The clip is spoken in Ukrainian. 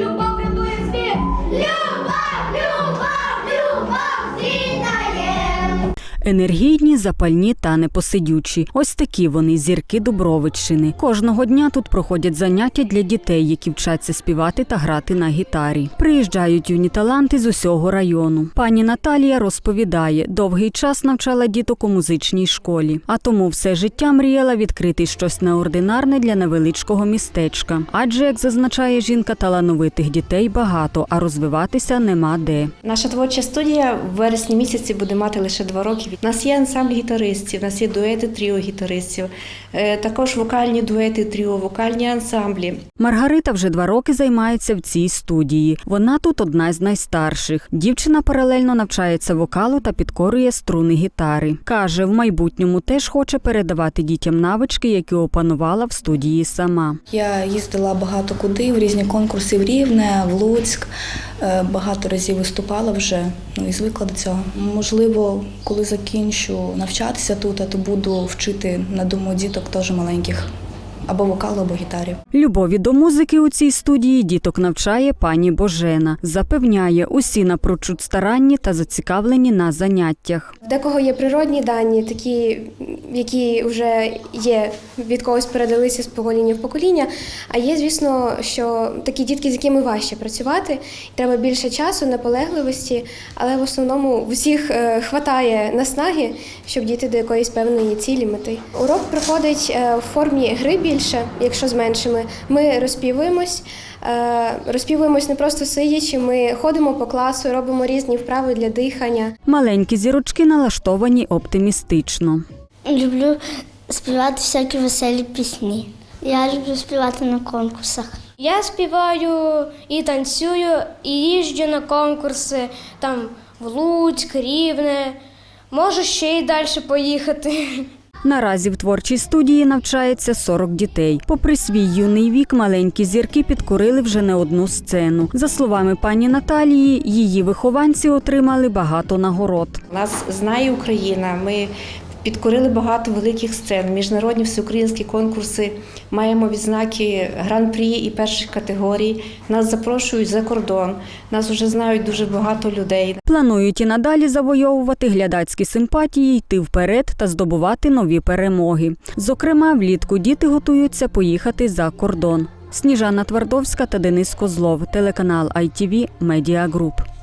Любов рятує світ! Любов, любов, Енергійні, запальні та непосидючі. Ось такі вони зірки Дубровиччини. Кожного дня тут проходять заняття для дітей, які вчаться співати та грати на гітарі. Приїжджають юні таланти з усього району. Пані Наталія розповідає, довгий час навчала діток у музичній школі, а тому все життя мріяла відкрити щось неординарне для невеличкого містечка. Адже, як зазначає жінка, талановитих дітей багато, а розвиватися нема де. Наша творча студія в вересні місяці буде мати лише два роки. У нас є ансамбль гітаристів, у нас є дуети тріо гітаристів, е, також вокальні дуети тріо, вокальні ансамблі. Маргарита вже два роки займається в цій студії. Вона тут одна з найстарших. Дівчина паралельно навчається вокалу та підкорює струни гітари. Каже, в майбутньому теж хоче передавати дітям навички, які опанувала в студії сама. Я їздила багато куди, в різні конкурси в Рівне, в Луцьк. Е, Багато разів виступала вже, ну і звикла до цього. Можливо, коли закінчу навчатися тут, то буду вчити на дому діток теж маленьких або вокалу, або гітарі. Любові до музики у цій студії діток навчає пані Божена. Запевняє, усі напрочуд старанні та зацікавлені на заняттях. Декого є природні дані, такі, які вже є від когось передалися з покоління в покоління. А є, звісно, що такі дітки, з якими важче працювати, треба більше часу, наполегливості, але в основному в усіх е, хватає наснаги, щоб дійти до якоїсь певної цілі мети. Урок проходить е, в формі гри більше, якщо з меншими. Ми розпівуємось. е, Розпівуємось не просто сидячи, ми ходимо по класу, робимо різні вправи для дихання. Маленькі зірочки налаштовані оптимістично. Люблю співати всякі веселі пісні. Я люблю співати на конкурсах. Я співаю і танцюю, і їжджу на конкурси там в Луцьк, Рівне. Можу ще й далі поїхати. Наразі в творчій студії навчається 40 дітей. Попри свій юний вік, маленькі зірки підкорили вже не одну сцену. За словами пані Наталії, її вихованці отримали багато нагород. Нас знає Україна. Ми підкорили багато великих сцен, міжнародні всеукраїнські конкурси. Маємо відзнаки гран-прі і перших категорій. Нас запрошують за кордон. Нас вже знають дуже багато людей. Планують і надалі завойовувати глядацькі симпатії, йти вперед та здобувати нові перемоги. Зокрема, влітку діти готуються поїхати за кордон. Сніжана Твардовська та Денис Козлов, телеканал ITV Media Group.